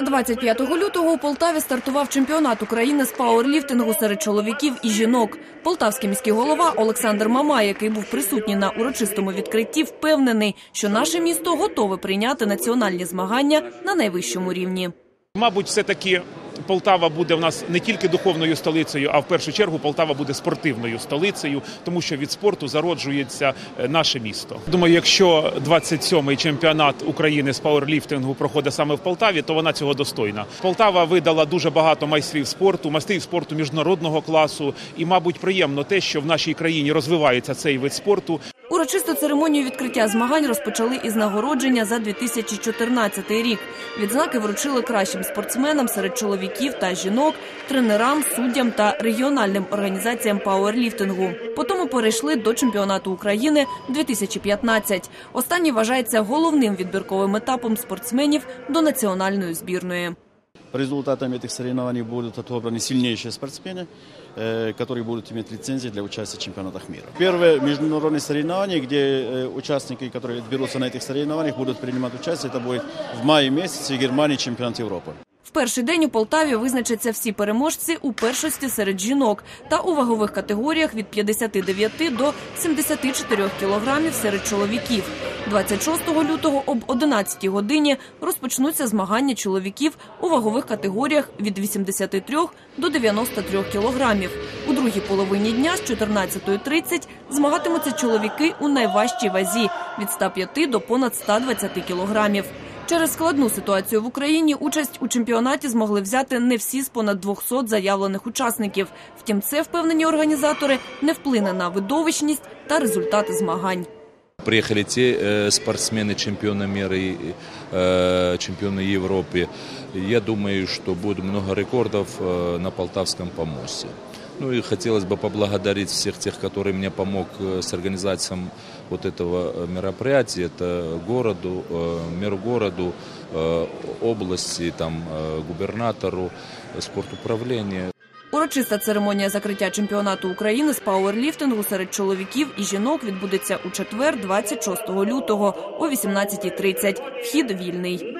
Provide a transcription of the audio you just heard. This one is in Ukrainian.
25 лютого у Полтаві стартував чемпіонат України з пауерліфтингу серед чоловіків і жінок. Полтавський міський голова Олександр Мамай, який був присутній на урочистому відкритті, впевнений, що наше місто готове прийняти національні змагання на найвищому рівні. Мабуть, все таки Полтава буде в нас не тільки духовною столицею, а в першу чергу Полтава буде спортивною столицею, тому що від спорту зароджується е, наше місто. Думаю, якщо 27-й чемпіонат України з пауерліфтингу проходить саме в Полтаві, то вона цього достойна. Полтава видала дуже багато майстрів спорту, майстрів спорту міжнародного класу, і, мабуть, приємно те, що в нашій країні розвивається цей вид спорту. Урочисту церемонію відкриття змагань розпочали із нагородження за 2014 рік. Відзнаки вручили кращим спортсменам серед чоловіків та жінок, тренерам, суддям та регіональним організаціям пауерліфтингу. Потім перейшли до чемпіонату України 2015. Останній вважається головним відбірковим етапом спортсменів до національної збірної. По результатам этих соревнований будут отобраны сильнейшие спортсмены, э, которые будут иметь лицензии для участия в чемпионатах мира. Первые международные соревнования, где э, участники, которые отберутся на этих соревнованиях, будут принимать участие, это будет в мае месяце в Германии чемпионат Европы. Перший день у Полтаві визначаться всі переможці у першості серед жінок та у вагових категоріях від 59 до 74 кілограмів серед чоловіків. 26 лютого об 11 годині розпочнуться змагання чоловіків у вагових категоріях від 83 до 93 кілограмів. У другій половині дня з 14.30 змагатимуться чоловіки у найважчій вазі від 105 до понад 120 кілограмів. Через складну ситуацію в Україні участь у чемпіонаті змогли взяти не всі з понад 200 заявлених учасників. Втім, це впевнені організатори не вплине на видовищність та результати змагань. Приехали те э, спортсмены, чемпионы мира и э, чемпионы Европы. Я думаю, что будет много рекордов э, на Полтавском помосте. Ну и хотелось бы поблагодарить всех тех, которые мне помог э, с организацией вот этого э, мероприятия. Это городу, э, миру городу, э, области, там, э, губернатору, э, спортуправлению. Урочиста церемонія закриття чемпіонату України з пауерліфтингу серед чоловіків і жінок відбудеться у четвер, 26 лютого о 18.30. Вхід вільний.